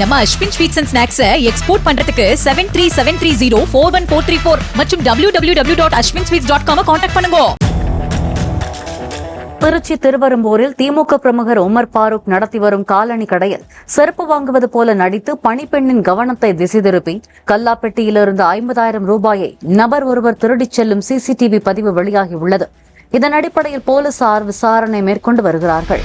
நம்ம Ashwin sweets and ஸ்நாக்ஸை export பண்றதுக்கு seven three seven three zero four one four three four மற்றும் W W W dot Aswin sweets dot com contact பண்ணுங்க. திருச்சி திருவரம்பூரில் திமுக பிரமுகர் Umar Farooq நடத்தி வரும் காலணி கடையில் செருப்பு வாங்குவது போல நடித்து பணிப்பெண்ணின் கவனத்தை திசை திருப்பி கல்லாப்பெட்டியிலிருந்து ஐம்பதாயிரம் ரூபாயை நபர் ஒருவர் திருடிச் செல்லும் சிசிடிவி பதிவு வெளியாகியுள்ளது இதன் அடிப்படையில் போலீசார் விசாரணை மேற்கொண்டு வருகிறார்கள்.